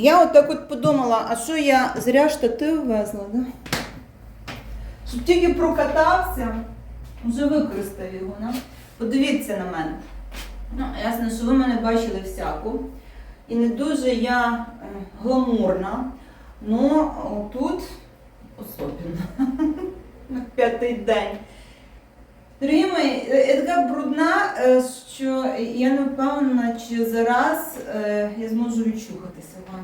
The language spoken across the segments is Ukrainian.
Я от так от подумала, а що я зря штатив везла, да? Щоб тільки прокатався, вже використав його. Да? Подивіться на мене. Ну, ясно, що ви мене бачили всяку. І не дуже я е, гламурна. Ну, тут особливо. На п'ятий день. Дорогі мої, е, я така брудна, е, що я не впевнена, чи зараз е, я зможу відчухатися в.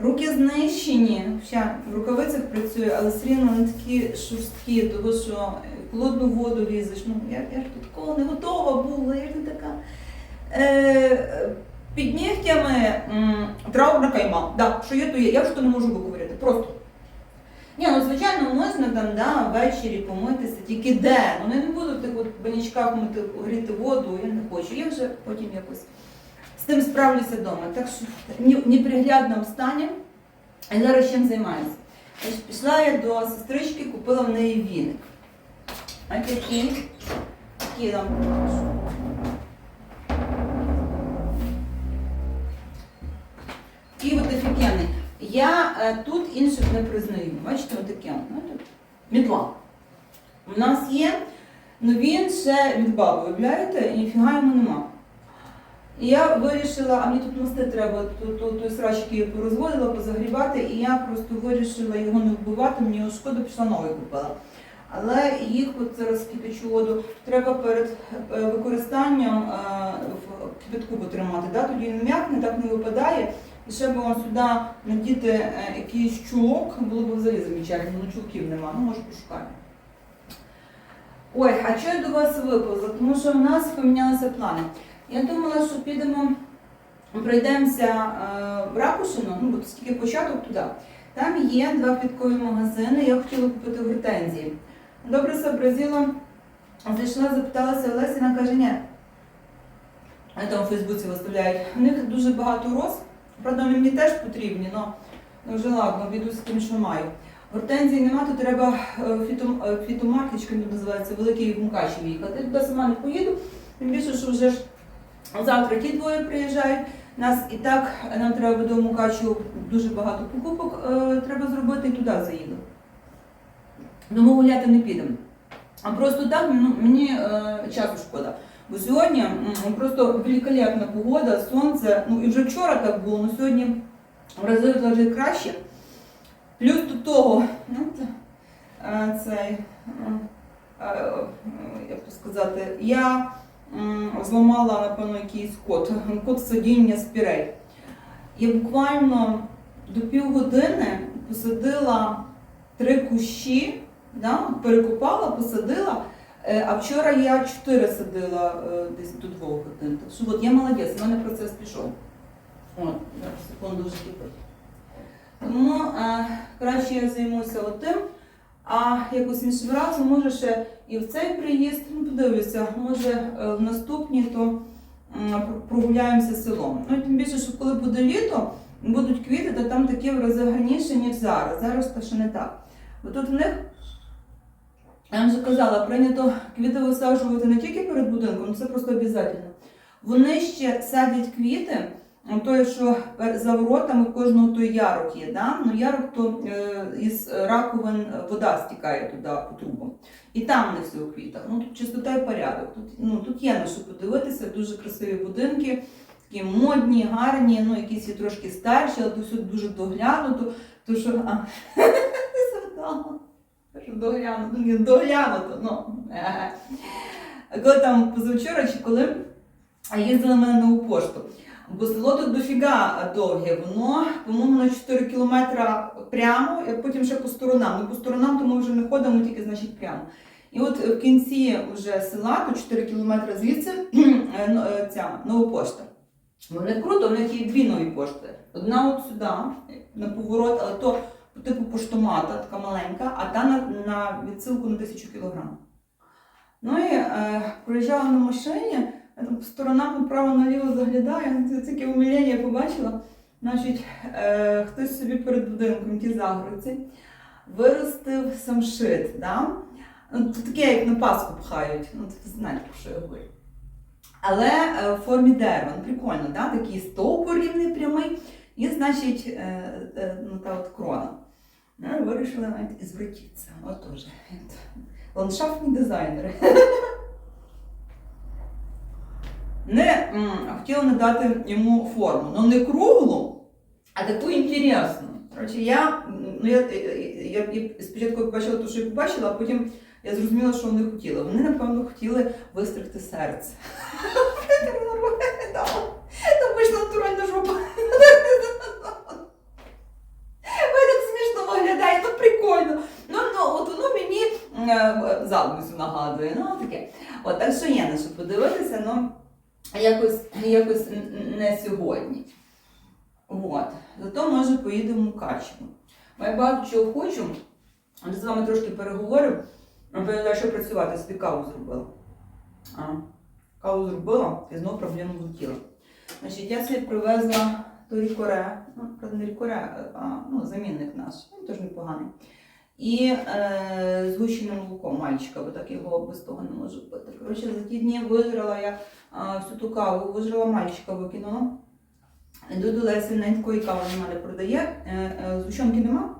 Руки знищені, ще в рукавицях працюю, але все рівно вони такі шорсткі, тому що в холодну воду лізеш. Ну, я, я ж тут такого не готова була, я ж не така. Е, під нігтями м, траурна кайма. Да, що є, то є. Я вже то не можу виковиряти. Просто. Ні, ну звичайно, можна там да, ввечері помитися, тільки де. Я не буду в тих от банячках мити, гріти воду, я не хочу. Я вже потім якось з тим справлюся вдома. Так що в неприглядному стані. А зараз чим займаюся? Значить, пішла я до сестрички, купила в неї віник. Ось такі, такі там. Такий от офігенний. Я е, тут інших не признаю. Бачите, отаке. Мітла. У нас є, ну він ще від баби, виявляєте, і ніфіга йому нема. І я вирішила, а мені тут мости треба, то, то, той срач, який я порозводила, позагрібати, і я просто вирішила його не вбивати, мені його шкода, пішла новий купила. Але їх от зараз кипячу воду треба перед е, використанням е, в кипятку потримати. Да? Тоді він м'якне, так не випадає. І ще би вам сюди надіти е, якийсь чулок, було б взагалі замечательно, ну чулків нема, ну може пошукаю. Ой, а що я до вас виповзла? Тому що в нас помінялися плани. Я думала, що підемо, пройдемося е, в Ракушино, ну бо тільки початок туди. Там є два квіткові магазини, я хотіла купити гортензії. Добре сообразила, зайшла, запиталася Олесі, вона каже, ні. Вони там у Фейсбуці виставляють. У них дуже багато роз. Правда, вони мені теж потрібні, але вже ладно, обійду з тим, що маю. Гортензії нема, то треба е, фіто, е, він називається, великий в Мукачев їхати. Я туди сама не поїду, тим більше, що вже ж завтра ті двоє приїжджають. Нас і так нам треба до Мукачева дуже багато покупок е, треба зробити і туди заїду. Тому гуляти не підемо. А просто так ну, мені е, часу шкода. Бо сьогодні м, просто великолепна погода, сонце. Ну і вже вчора так було, але сьогодні в рази вже краще. Плюс до того, ну, це, цей, як то сказати, я зламала, напевно, якийсь код, код садіння спірей. Я буквально до півгодини посадила три кущі, да, перекопала, посадила. Е, А вчора я чотири садила е, десь до двох годин. Так що от я молодець, у мене процес пішов. От, секунду вже кипить. Тому е, краще я займуся отим, а якось іншим разом, може ще і в цей приїзд, ну подивлюся, може в наступній, то прогуляємося селом. Ну тим більше, що коли буде літо, будуть квіти, то там такі в гарніше, ніж зараз. Зараз то ще не так. Бо тут в них я вже казала, прийнято квіти висаджувати не тільки перед будинком, це просто обов'язково. Вони ще садять квіти, ну, той, що за воротами кожного той ярок є. Да? Ну, ярок то е, із раковин вода стікає туди по трубам. І там не все у квітах. Ну, тут чистота і порядок. Тут, ну, тут є на що подивитися, дуже красиві будинки, такі модні, гарні, ну, якісь є трошки старші, але тут все дуже доглянуто. То, що, а, доглянуто, ні, доглянуто. Ну. е. Коли там позавчора чи коли їздили мене на пошту. Бо село тут дофіга довге, воно, по-моєму, на 4 кілометра прямо, а потім ще по сторонам. Ну, по сторонам то ми вже не ходимо, тільки значить прямо. І от в кінці вже села, тут 4 кілометри звідси, е, ну, е, ця нова пошта. Вони круто, в них є дві нові пошти. Одна от сюди, на поворот, але то типу поштомата, така маленька, а та на, на відсилку на тисячу кілограм. Ну і е, проїжджала на машині, я там по сторонам направо-наліво заглядаю, це таке умиляння побачила. Значить, е, хтось собі перед будинком, ті загородці, виростив самшит. Да? Ну, Це таке, як на паску пхають. Ну, ви знаєте, про що я говорю. Але е, в формі дерева, ну, прикольно, да? такий стовбур рівний прямий. і, значить, е, е, ну, та от крона. Ну, вирішили навіть ізвратитися. Отож, ландшафтні дизайнери. Не хотіла надати йому форму, ну не круглу, а таку інтересну. Коротше, я, ну, я, я, я спочатку побачила те, що я побачила, а потім я зрозуміла, що вони хотіли. Вони, напевно, хотіли вистригти серце. Я так нормально дала. Там вийшла натуральна жопа. Ви так смішно виглядає, ну прикольно. Ну, ну от воно мені е, задницю нагадує. Ну, таке. От, так що є на що подивитися, ну якось, якось не сьогодні. От. Зато може поїдемо в. Бо я багато чого хочу. але з вами трошки переговорю. А потім далі працювати, собі каву зробила. А, каву зробила і знову проблему влетіла. Значить, я собі привезла рікоре, ну, правда, не рікоре, а ну, замінник наш, він теж непоганий. І е, згущене молоко мальчика, бо так його без того не можу пити. Коротше, за ті дні вижрала я а, всю ту каву, вижрала мальчика, викинула. Йду до Лесі, в кави немає не продає, е, е, згущенки нема,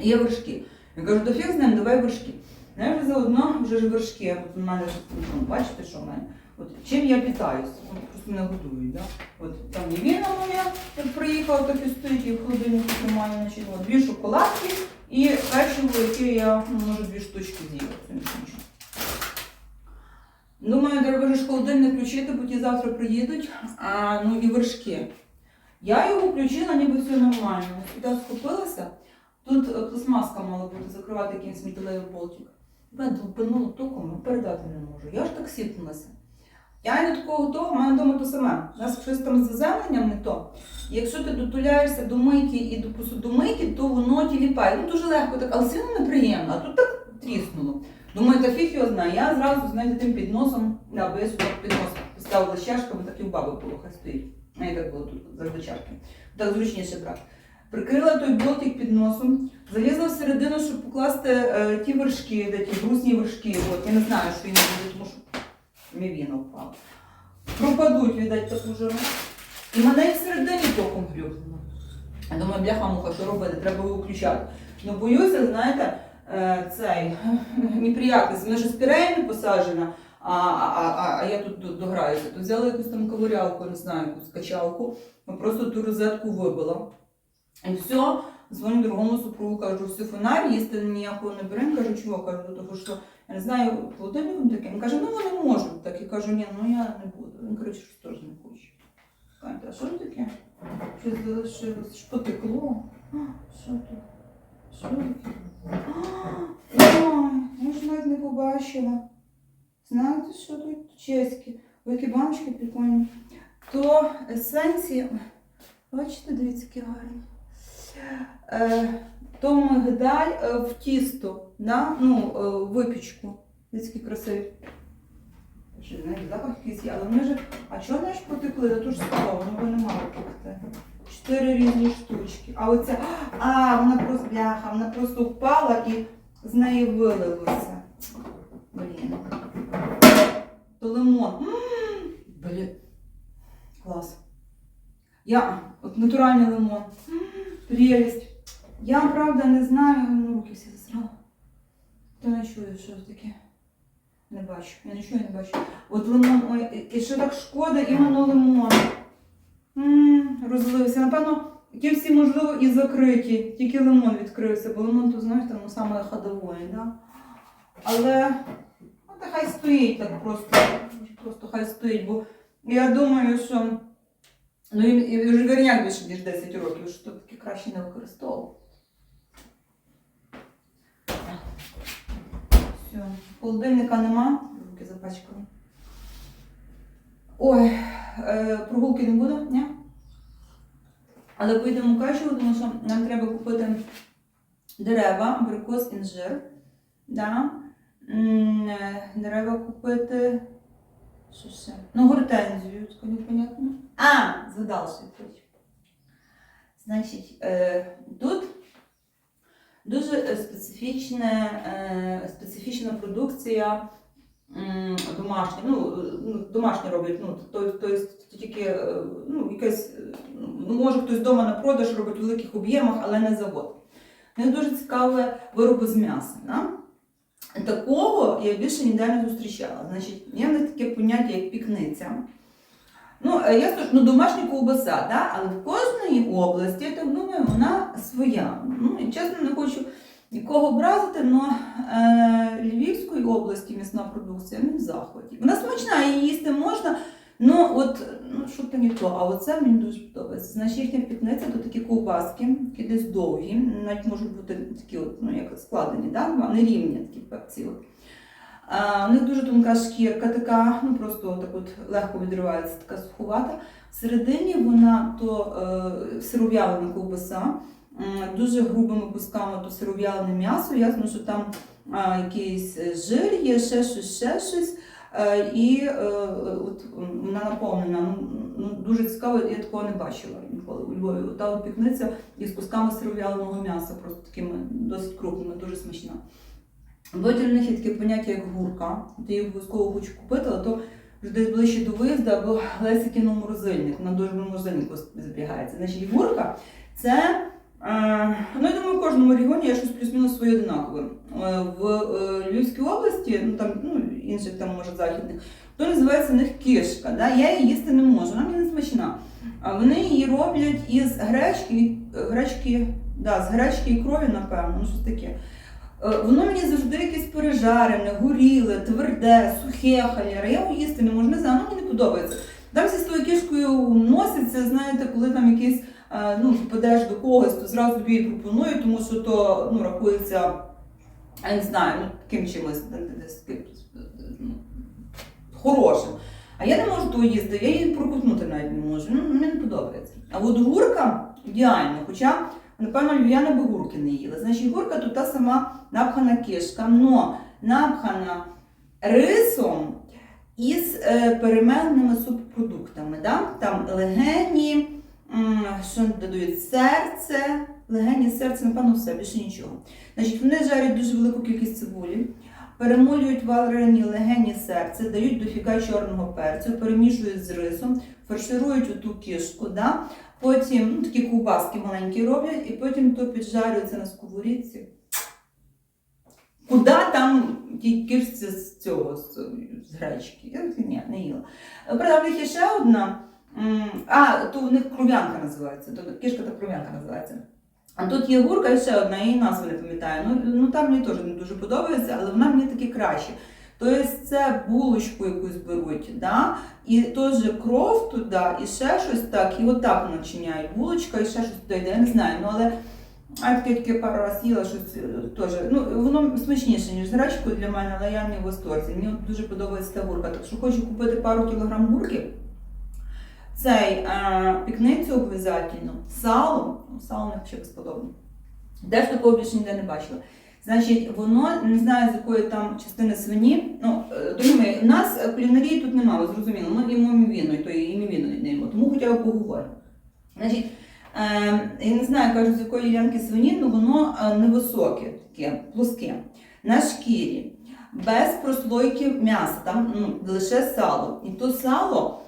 є вершки. Я кажу, до фіг з ним, давай вершки. Ну, Я вже заодно вже ж вершки, от у мене ну, бачите, що в мене. От, чим я питаюсь? От, просто мене годують. Да? От там Євіна моя, як приїхала, так і стоїть, і в холодильнику тримаю, дві шоколадки і печиво, яке я, може, дві штучки нічого. Думаю, треба ж холодильник включити, бо ті завтра приїдуть, а, ну і вершки. Я його включила, ніби все нормально. Сюди схопилася. Тут е, пластмаска мала бути закривати якимсь металевий болтик. Я долбанула током, передати не можу. Я ж так сіпнулася. Я не такого того, в мене вдома то саме. У нас щось там з заземленням не то. І якщо ти дотуляєшся до мийки і до посудомийки, то воно тіліпає. Ну дуже легко так, але сильно неприємно, а тут так тріснуло. Думаю, та фіг його знає. Я зразу знаєте, тим підносом, да, бо я сюди піднос поставила з чашками, так і в баби було, хай стоїть. Я так було тут завжди чашки. Так зручніше брати. Прикрила той болтик під носом, залізла всередину, щоб покласти е, ті вершки, де ті брусні вершки. От, я не знаю, що він буде, тому що мівіна впала. Пропадуть, віддать таку жару. І мене і всередині током грюкнуло. Я думаю, бляха муха, що робити, треба його включати. Ну боюся, знаєте, е, цей неприятність. Вона ж спіреями посаджена, а, а, а, а я тут до- дограюся. То взяла якусь там ковирялку, не знаю, якусь качалку, просто ту розетку вибила. І все, дзвоню другому супругу, кажу, все фонарь, їсти ніякого не беремо. Кажу, чого? Кажу, тому що знаю, холодильником таке. Він каже, ну вони можуть так. Я кажу, ні, ну я не буду. Він, коротше, щось теж не хоче. Катя, а що таке? Щось залишилось, що потекло? Що тут? Що таке? Ой, я ж навіть не побачила. Знаєте, що тут чеські? Які баночки прикольні. То есенції. Бачите, дивіться, які гарні. Е, то мигдаль е, в тісто, да? ну, е, випічку. Дивіться, красиві. Запах якийсь є, але вони ж. А чого вони ж потекли? Та то ж скло, воно не мало. Чотири різні штучки. А оця. А, вона просто бляха, вона просто впала і з неї вилилося. Блін. То лимон. М, Блін. Клас. Я, от натуральний лимон. М, Прелість. Я, правда, не знаю, ну, руки всі То не чую, що таке. Не бачу. Я нічого не бачу. От лимон, ой, і- що так шкода, іменно лимон. Розлився. Напевно, ті всі, можливо, і закриті. Тільки лимон відкрився, бо лимон, то знаєте, ну саме ходової, да? Але ну, та хай стоїть так просто. Просто хай стоїть, бо я думаю, що ну і, і вже верняк більше ніж 10 років, що то таки краще не використовував. Все, холодильника нема, руки запачкали. Ой, е, прогулки не буде, ні? Але поїдемо в тому що нам треба купити дерева, абрикос, інжир. Да? Е, Дерева купити. Що ще? Ну, гортензію, непонятно. А, згадала. Значить, е, тут дуже е, специфічне, е, специфічна продукція домашня. Ну, е, ну, домашня роблять, ну, то, то, то, тільки ну, якесь, е, ну, може хтось вдома на продаж робить в великих об'ємах, але не завод. У них дуже цікаві вироби з м'яса. Да? Такого я більше ніде не зустрічала. Значить, є таке поняття, як пікниця. Ну, е, ясно, ну, домашня ковбаса, да? але в кожної області, я так думаю, вона своя. Ну, і чесно, не хочу нікого образити, але е, Львівської області м'ясна продукція не в захваті. Вона смачна, її їсти можна, ну от ну, що то не то, а оце мені дуже подобається. Значить, їхня пікниця то такі ковбаски, які десь довгі, навіть можуть бути такі, от, ну, як складені, да? вони рівні такі пепці. От. У них дуже тонка шкірка, така, ну просто так от легко відривається, така суховата. Всередині вона то е, сиров'ялена ковбаса, м, дуже грубими кусками то сиров'ялене м'ясо. Ясно, що там а, якийсь жир є, ще щось, ще щось. Е, і е, от вона наповнена. Ну, ну, дуже цікаво, я такого не бачила ніколи у Львові. Та от пікниця із кусками сиров'яленого м'яса, просто такими досить крупними, дуже смачна. Потім в них є таке поняття, як гурка. Ти її обов'язково хочу купити, але то вже десь ближче до виїзду або Лесикіно морозильник. Вона дуже в морозильнику зберігається. Значить, гурка це. е, Ну, я думаю, в кожному регіоні є щось плюс-мінус своє однакове. Е, В е, Львівській області, ну там ну, інших там може західних, то називається в них кишка. Да? Я її їсти не можу, вона мені не смачна. Вони її роблять із гречки, гречки, да, з гречки і крові, напевно, ну щось таке. Е, Воно мені завжди якесь пережарене, горіле, тверде, сухе халяре. Я його їсти не можу, не знаю, воно мені не подобається. Там всі з тою кишкою носяться, знаєте, коли там якийсь е, ну, підеш до когось, то зразу тобі її пропонують, тому що то ну, рахується, я не знаю, ну, таким чимось ну, хорошим. А я не можу того їсти, я її проковтнути навіть не можу. Ну, мені не подобається. А от гурка ідеально, хоча, напевно, львів'яни би гурки не їли. Значить, гурка то та сама напхана кишка, но напхана рисом із е, перемеленими субпродуктами. Да? Там легені, що додають серце, легені, серце, напевно, все, більше нічого. Значить, вони жарять дуже велику кількість цибулі, перемолюють варені легені серце, дають дофіга чорного перцю, перемішують з рисом, фарширують оту кишку, да? Потім ну, такі ковбаски маленькі роблять, і потім то піджарюється на сковорідці. Куди там ті кишці з цього, з, з гречки? Я ні, не їла. Правда, в них є ще одна. А, то в них кров'янка називається. То кишка та кров'янка називається. А тут є гурка і ще одна, я її назву не пам'ятаю. Ну, ну там мені теж не дуже подобається, але вона мені таки краще. Тобто це булочку якусь беруть, да? і теж кров туди, і ще щось так, і отак начиняють. Булочка і ще щось туди йде, я не знаю. Ну але а я таке пару раз їла щось е, теж. Ну, воно смачніше, ніж з гречкою для мене, але я не в восторзі. Мені дуже подобається та гурка. Так що хочу купити пару кілограм гурки. Цей е, пікницю обов'язково, сало, сало не ще безподобне. Теж такого більше ніде не бачила. Значить, воно не знаю з якої там частини свині. Ну, е, думаю, у нас кулінарії тут немає, зрозуміло, ми їмо мівіну, і то і мівіну не їмо, тому хоча б поговоримо. Значить, е, я не знаю, кажуть, з якої янки свині, але воно е, невисоке, таке, плоске, на шкірі, без прослойки м'яса, там ну, лише сало. І то сало,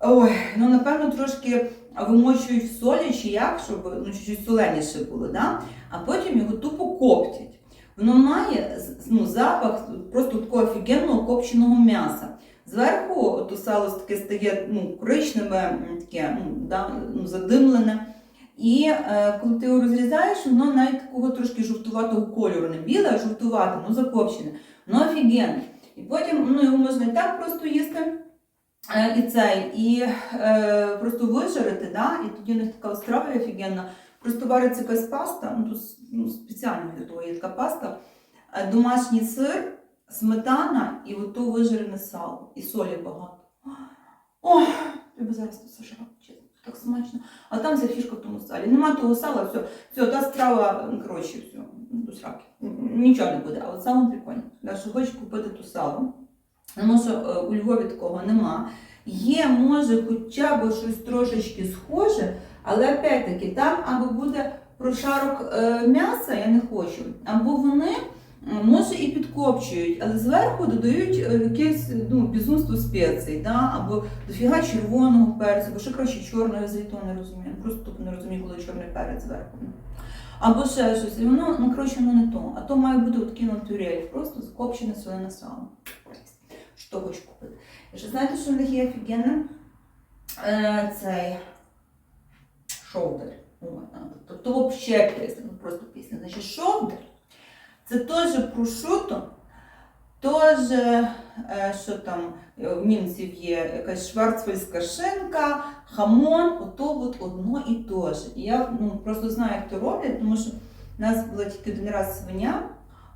ой, ну напевно трошки вимочують в солі чи як, щоб ну, чуть-чуть соленіше було, да? а потім його тупо коптять. Воно має ну, запах просто такого офігенного копченого м'яса. Зверху то сало таке стає ну, коричневе, таке ну, ну, задимлене. І е, коли ти його розрізаєш, воно навіть такого трошки жовтуватого кольору, не біле, а жовтувате, ну закопчене. Воно офігенне. І потім ну, його можна і так просто їсти. Е, і цей, і е, просто вижарити, да? і тоді у них така страва офігенна. Просто вариться якась паста, ну тут ну, спеціально для того є така паста, е, домашній сир, сметана і ото вижарене сало, і солі багато. Ох, би зараз то сажала, чесно, так смачно. А там вся фішка в тому салі. Нема того сала, все, все, та страва, ну, коротше, все, ну, до сраки. Нічого не буде, а от сало прикольне. Да, що хочу купити ту сало. Тому що е, у Львові такого нема. Є, може, хоча б щось трошечки схоже, але опять-таки там або буде прошарок е, м'яса, я не хочу, або вони може і підкопчують, але зверху додають е, якесь ну, безумство спецій, да? або дофіга червоного перцю, або ще краще чорного, я не розумію. Просто тупо не розумію, коли чорний перець зверху. Або ще щось. І воно, ну коротше, воно не то. А то має бути от такий натурель, просто закопчене солене сало. Що хочу купити. І ще знаєте, що в них є офігенне? Цей а, Тобто взагалі пісня, ну просто пісня. Значить, шовдар це теж прошуто, теж, е, що там е, в німців є якась шварцвальська шинка, хамон, ото от одно і те ж. І я ну, просто знаю, як то роблять, тому що в нас була тільки один раз свиня.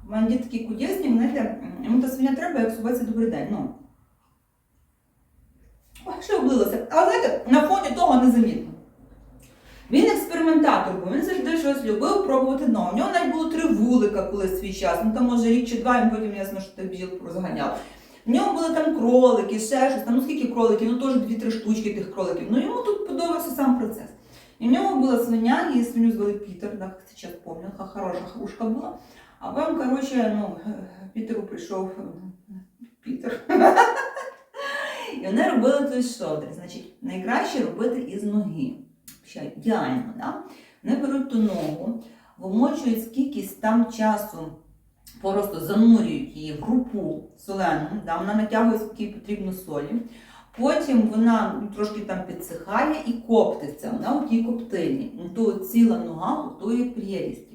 У мене дід такі кудесні, знаєте, йому та свиня треба, як сувається добрий день. Ну. Ой, облилося. А знаєте, на фоні того незамітно. Він експериментатор був, він завжди щось любив пробувати нове. У нього навіть було три вулика колись свій час. Ну там може рік чи два, він потім ясно, що тих бджіл розганяв. В нього були там кролики, ще щось, там ну скільки кроликів, ну теж дві-три штучки тих кроликів. Ну йому тут подобався сам процес. І в нього була свиня, її свиню звали Пітер, так це час пам'ятаю, хороша хрушка була. А потім, коротше, ну, Пітеру прийшов е, Пітер. І вони робили той шовдер. Значить, найкраще робити із ноги. Ще ідеально, да? Вони беруть ту ногу, вимочують скількись там часу, просто занурюють її в групу солену, да? вона натягує скільки потрібно солі. Потім вона трошки там підсихає і коптиться. Вона у тій коптильні. То ціла нога у тої прелісті.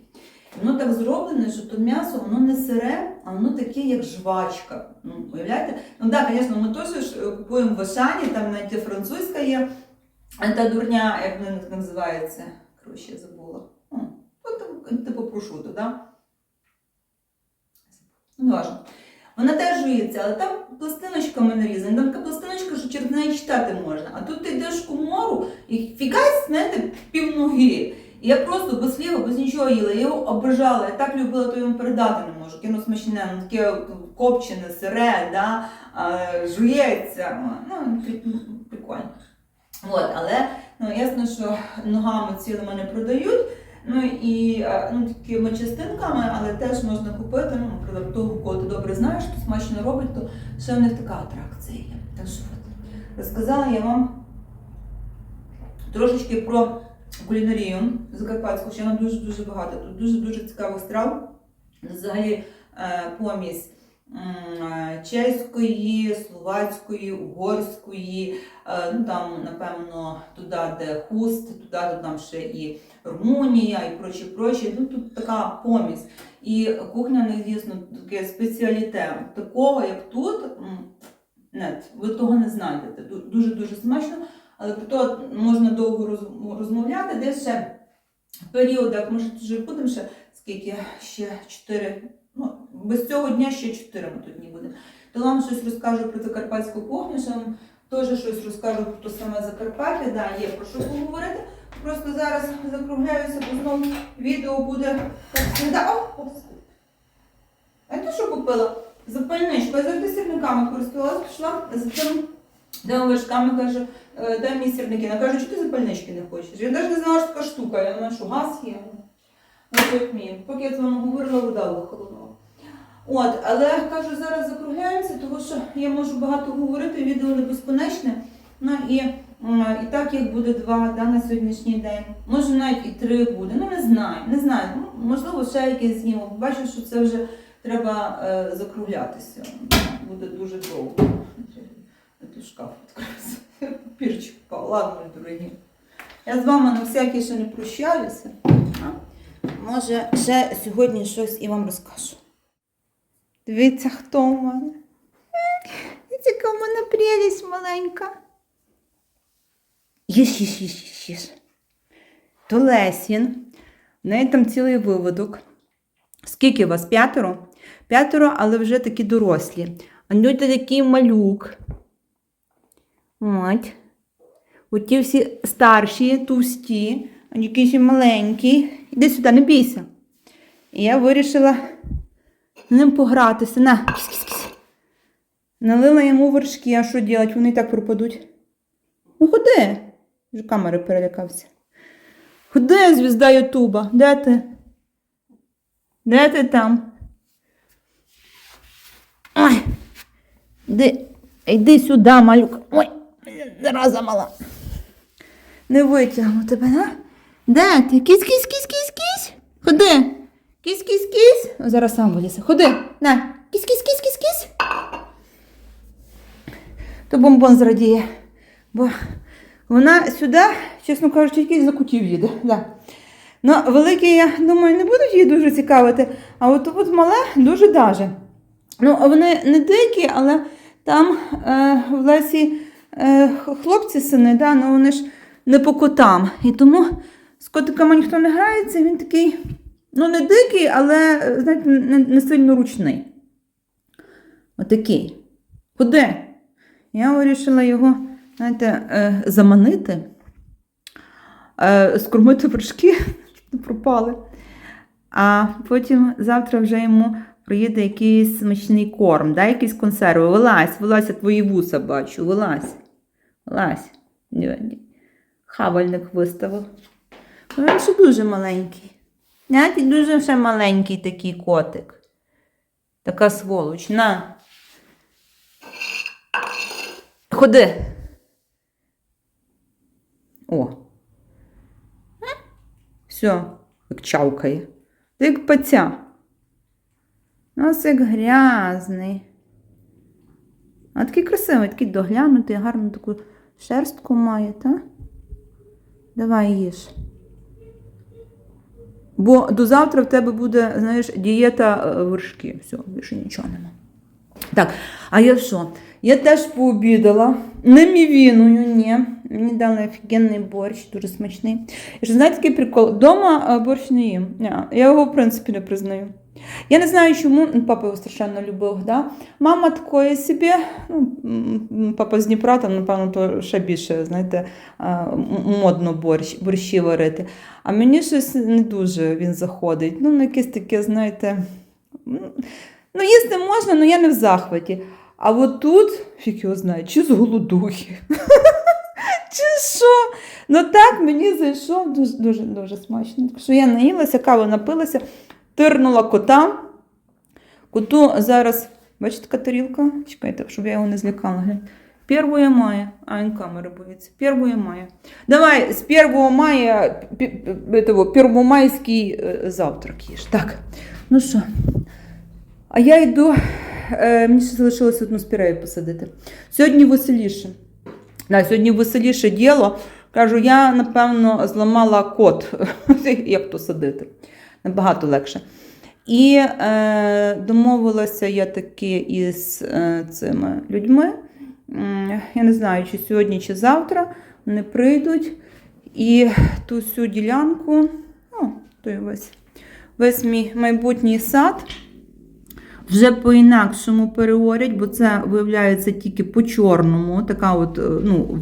Воно так зроблене, що то м'ясо воно не сире, а воно таке, як жвачка. Ну, уявляєте? Ну так, да, звісно, ми теж е, купуємо в Ашані, там навіть французька є. Та дурня, як вона називається, коротше, я забула. О, ну, типу прошуто, да? Ну, не. Вона теж жується, але там пластиночками нарізана. Там така пластиночка, що через неї читати можна. А тут ти йдеш в комору і фігась, знаєте, півноги. І я просто без хліба, без нічого їла. Я його обожала. Я так любила, то вам передати не можу. Кіно смачне, ну таке копчене, сире, да? а, жується. Ну, прикольно. От, але ну, ясно, що ногами цілими не продають. Ну і е, ну, такими частинками, але теж можна купити. Ну, наприклад, того, кого ти добре знаєш, хто смачно робить, то ще в них така атракція є. Так що от, розказала я вам трошечки про кулінарію закарпатську, ще вона дуже-дуже багато. Тут дуже-дуже цікавих страв. Взагалі е, помість чеської, словацької, угорської, е, ну там, напевно, туди, де хуст, туди де там ще і Румунія і прочі, прочі. Ну тут така помість. І кухня в них дійсно таке спеціаліте. Такого, як тут, нет, ви того не знайдете. Дуже-дуже смачно, але про то можна довго розмовляти. Десь ще в періодах, може, вже будемо ще скільки ще 4, ну, без цього дня ще 4 ми тут не будемо. То вам щось розкажу про закарпатську кухню, ще вам теж щось розкажу про те саме Закарпаття, да, є про що поговорити. Просто зараз закругляюся, бо знову відео буде завжди. О, господи. А ти що купила? Запальничку. Я завжди сірниками користувалася, пішла з цим двома вершками, каже, «Е, дай мені сірники. Вона каже, чого ти запальнички не хочеш? Я навіть не знала, що така штука. Я думаю, що газ є. Ну. Поки я з вами говорила, вода холодного. От, але кажу, зараз закругляємося, тому що я можу багато говорити, відео не безконечне. Ну і, і так як буде два да, на сьогоднішній день. Може навіть і три буде. Ну не знаю, не знаю. Можливо, ще якесь зніму. Бачу, що це вже треба е, закруглятися. Буде дуже довго. Тут шкаф відкрився. Папірчик впав. Ладно, дорогі. Я з вами на всякий ще не прощаюся. А? Може, ще сьогодні щось і вам розкажу. Дивіться, хто у мене. Дивіться, яка в мене прелість маленька. Їж, їж, їж, їж, їж. То Лесін. В неї там цілий виводок. Скільки у вас? П'ятеро? П'ятеро, але вже такі дорослі. А ну це такий малюк. От. Ті всі старші, товсті, а якийсь маленький. Іди сюди, не бійся. І я вирішила з ним погратися. На. Налила йому вершки, а що робити? Вони і так пропадуть. Ну ходи. Вже камери перелякався. Ходи, звізда Ютуба. Де ти? Де ти там? Ой. Іди, йди сюди, малюк. Ой, зараза мала. Не витягну тебе, да? Де ти? Кісь, кісь, кісь, кісь, кісь. Ходи. Кісь, кісь, кісь. О, зараз сам вилізе. Ходи. На. Кісь, кісь, кісь, кісь, кісь. То бомбон зрадіє. Бо вона сюди, чесно кажучи, тільки за кутів їде. Да. Ну, великі, я думаю, не будуть її дуже цікавити, а от от мале дуже даже. Ну, вони не дикі, але там е, в лесі е, хлопці сини, да, ну вони ж не по котам. І тому з котиками ніхто не грається, він такий, ну, не дикий, але, знаєте, не, не сильно ручний. Отакий. Куди? Я вирішила його, знаєте, е, заманити, е, скормити вершки, щоб пропали. А потім завтра вже йому приїде якийсь смачний корм, да, якісь консерви. Вилазь, вилазь, я твої вуса бачу, вилазь. Вилазь. Хавальник виставив. Ну, він ще дуже маленький. Знаєте, дуже ще маленький такий котик. Така сволоч. На. Ходи. О. Все, як чавкає. Ти як паця. Носик грязний. А такий красивий, такий доглянутий, гарну таку шерстку має, та? Давай їж. Бо до завтра в тебе буде, знаєш, дієта е, вершки. Все, більше нічого нема. Так, а я що? Я теж пообідала. Не мівіною, ні. Мені дали офігенний борщ, дуже смачний. І що знаєте такий прикол? Дома е, борщ не їм. Ні, Я його, в принципі, не признаю. Я не знаю, чому папа його страшенно любив. Да? Мама такої собі, ну, папа з Дніпра, там, напевно, то ще більше, знаєте, модно борщ, борщі варити. А мені щось не дуже він заходить. Ну, на якесь таке, знаєте, ну, їсти можна, але я не в захваті. А от тут, фік його знає, чи з голодухи. Чи що? Ну так мені зайшов дуже дуже дуже смачно. Так що я наїлася, каву напилася, тирнула кота. Коту зараз, бачите, така тарілка? Чекайте, щоб я його не злякала. 1 мая, а він камери боїться. 1 мая. Давай з 1 мая пі- пі- того, первомайський е, завтрак їж. Так, ну що, а я йду, е, мені ще залишилось одну спірею посадити. Сьогодні веселіше. Да, сьогодні веселіше діло. Кажу, я, напевно, зламала код, як то садити. Набагато легше. І е, домовилася я таки із е, цими людьми. Я не знаю, чи сьогодні, чи завтра вони прийдуть. І ту всю ділянку, ну, той весь, весь мій майбутній сад вже по-інакшому переорять, бо це виявляється тільки по чорному, така от е, ну,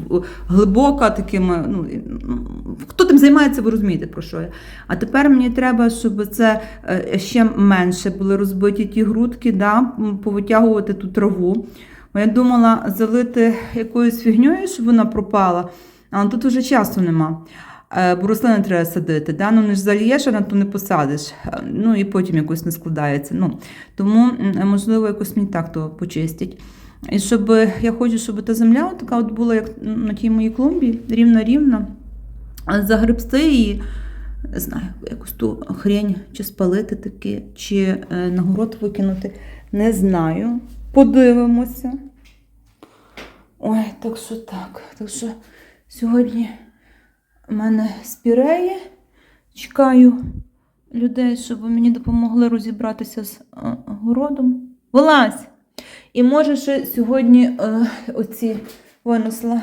глибока такими. Ну, ну, хто тим займається, ви розумієте, про що я. А тепер мені треба, щоб це е, ще менше були розбиті ті грудки, да, повитягувати ту траву. Бо я думала залити якоюсь фігньою, щоб вона пропала, але тут вже часу нема. Е, Бо рослини треба садити. Да? Ну, не ж зальєш, а то не посадиш. Е, Ну і потім якось не складається. Ну, тому, можливо, якось мені так то почистять. І щоб я хочу, щоб та земля така от була, як на тій моїй клумбі, рівна-рівна. Загребсти її, знаю, якусь ту хрень чи спалити таки, чи е, на город викинути. Не знаю. Подивимося. Ой, так що так. Так що сьогодні у мене спіреї. Чекаю людей, щоб мені допомогли розібратися з е, городом. Вилазь! І може ще сьогодні е, оці винесла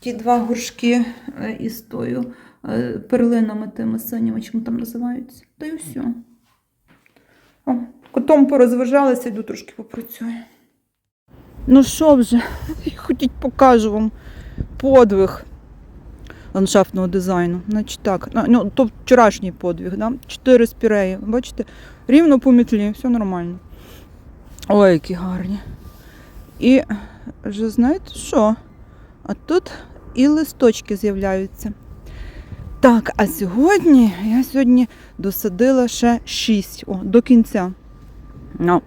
ті два горшки е, із тою е, перлинами тими синіми, чому там називаються. Та й все. О, котом порозважалася, йду трошки попрацюю. Ну що вже, хотіть покажу вам подвиг ландшафтного дизайну. Значить так, ну, то вчорашній подвиг, да? чотири спіреї. Бачите, рівно по мітлі, все нормально. Ой, які гарні. І вже знаєте що? А тут і листочки з'являються. Так, а сьогодні я сьогодні досадила ще 6 о, до кінця. Ну.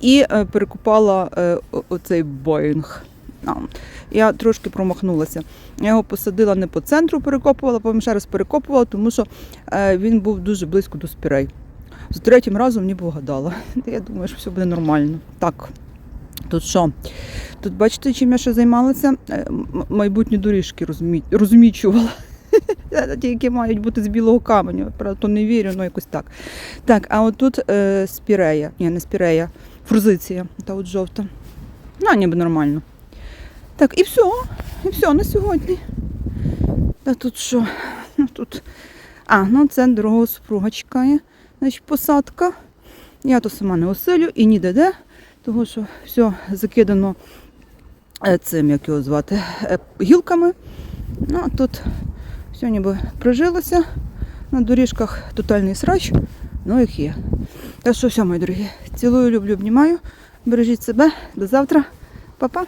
і е, перекупала е, оцей Боїнг. Я трошки промахнулася. Я його посадила не по центру, перекопувала, потім ще раз перекопувала, тому що е, він був дуже близько до спірей. З третім разом не вгадала. Я думаю, що все буде нормально. Так. Тут що? Тут бачите, чим я ще займалася? Е, Майбутні доріжки розмі... розмічувала. Ті, які мають бути з білого каменю. Правда, не вірю, ну якось так. Так, а отут е, спірея. Ні, не спірея, фрузиція. Та от жовта. Ну, ніби нормально. Так, і все. І все на сьогодні. Та тут що? Ну, тут. А, ну це дорогого супруга чекає. Значить, посадка. Я то сама не оселю і ніде де, тому що все закидано е, цим, як його звати, е, гілками. Ну, а тут все ніби прижилося. На доріжках тотальний срач, ну їх є. Так що все, мої дорогі, цілую, люблю, обнімаю. Бережіть себе. До завтра. Па-па.